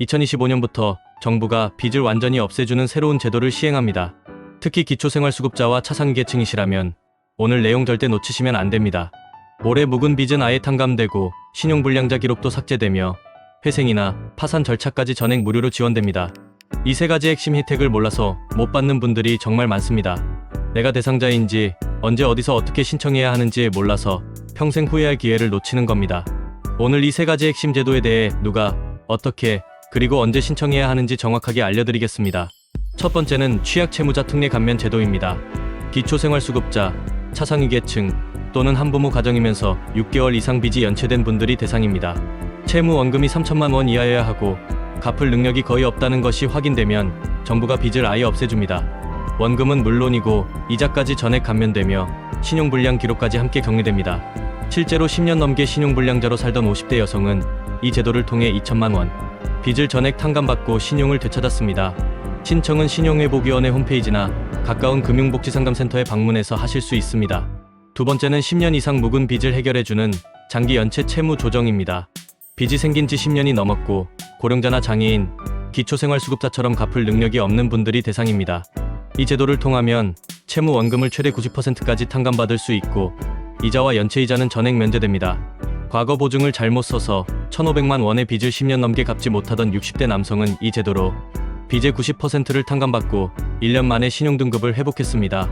2025년부터 정부가 빚을 완전히 없애주는 새로운 제도를 시행합니다. 특히 기초생활수급자와 차상계층이시라면 오늘 내용 절대 놓치시면 안 됩니다. 올해 묵은 빚은 아예 탕감되고 신용불량자 기록도 삭제되며 회생이나 파산 절차까지 전액 무료로 지원됩니다. 이 세 가지 핵심 혜택을 몰라서 못 받는 분들이 정말 많습니다. 내가 대상자인지 언제 어디서 어떻게 신청해야 하는지 몰라서 평생 후회할 기회를 놓치는 겁니다. 오늘 이 세 가지 핵심 제도에 대해 누가 어떻게 그리고 언제 신청해야 하는지 정확하게 알려드리겠습니다. 첫 번째는 취약 채무자 특례 감면 제도입니다. 기초생활수급자, 차상위계층 또는 한부모 가정이면서 6개월 이상 빚이 연체된 분들이 대상입니다. 채무 원금이 3천만 원 이하여야 하고 갚을 능력이 거의 없다는 것이 확인되면 정부가 빚을 아예 없애줍니다. 원금은 물론이고 이자까지 전액 감면되며 신용불량 기록까지 함께 격리됩니다. 실제로 10년 넘게 신용불량자로 살던 50대 여성은 이 제도를 통해 2천만 원 빚을 전액 탕감받고 신용을 되찾았습니다. 신청은 신용회복위원회 홈페이지나 가까운 금융복지상담센터에 방문해서 하실 수 있습니다. 두 번째는 10년 이상 묵은 빚을 해결해주는 장기 연체 채무 조정입니다. 빚이 생긴 지 10년이 넘었고 고령자나 장애인, 기초생활수급자처럼 갚을 능력이 없는 분들이 대상입니다. 이 제도를 통하면 채무 원금을 최대 90%까지 탕감받을 수 있고 이자와 연체이자는 전액 면제됩니다. 과거 보증을 잘못 써서 1,500만 원의 빚을 10년 넘게 갚지 못하던 60대 남성은 이 제도로 빚의 90%를 탕감받고 1년 만에 신용등급을 회복했습니다.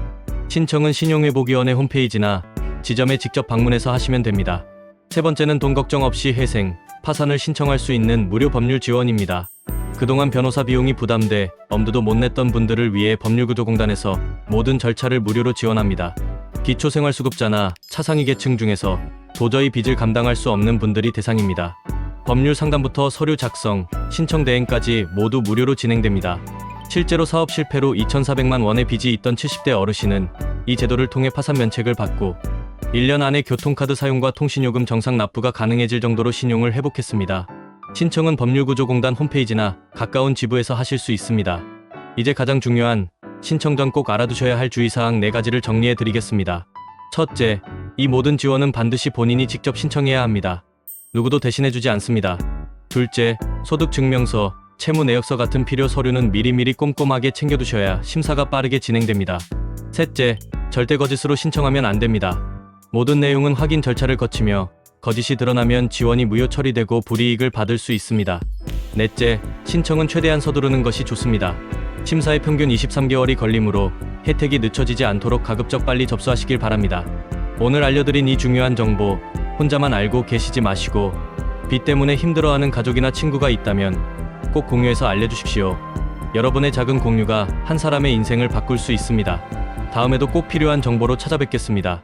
신청은 신용회복위원회 홈페이지나 지점에 직접 방문해서 하시면 됩니다. 세 번째는 돈 걱정 없이 회생, 파산을 신청할 수 있는 무료 법률 지원입니다. 그동안 변호사 비용이 부담돼 엄두도 못 냈던 분들을 위해 법률구조공단에서 모든 절차를 무료로 지원합니다. 기초생활수급자나 차상위 계층 중에서 도저히 빚을 감당할 수 없는 분들이 대상입니다. 법률 상담부터 서류 작성, 신청 대행까지 모두 무료로 진행됩니다. 실제로 사업 실패로 2,400만 원의 빚이 있던 70대 어르신은 이 제도를 통해 파산 면책을 받고 1년 안에 교통카드 사용과 통신요금 정상 납부가 가능해질 정도로 신용을 회복했습니다. 신청은 법률구조공단 홈페이지나 가까운 지부에서 하실 수 있습니다. 이제 가장 중요한 신청 전 꼭 알아두셔야 할 주의사항 4가지를 정리해 드리겠습니다. 첫째, 이 모든 지원은 반드시 본인이 직접 신청해야 합니다. 누구도 대신해주지 않습니다. 둘째, 소득증명서, 채무 내역서 같은 필요 서류는 미리미리 꼼꼼하게 챙겨두셔야 심사가 빠르게 진행됩니다. 셋째, 절대 거짓으로 신청하면 안 됩니다. 모든 내용은 확인 절차를 거치며 거짓이 드러나면 지원이 무효 처리되고 불이익을 받을 수 있습니다. 넷째, 신청은 최대한 서두르는 것이 좋습니다. 심사의 평균 23개월이 걸리므로 혜택이 늦춰지지 않도록 가급적 빨리 접수하시길 바랍니다. 오늘 알려드린 이 중요한 정보 혼자만 알고 계시지 마시고 빚 때문에 힘들어하는 가족이나 친구가 있다면 꼭 공유해서 알려주십시오. 여러분의 작은 공유가 한 사람의 인생을 바꿀 수 있습니다. 다음에도 꼭 필요한 정보로 찾아뵙겠습니다.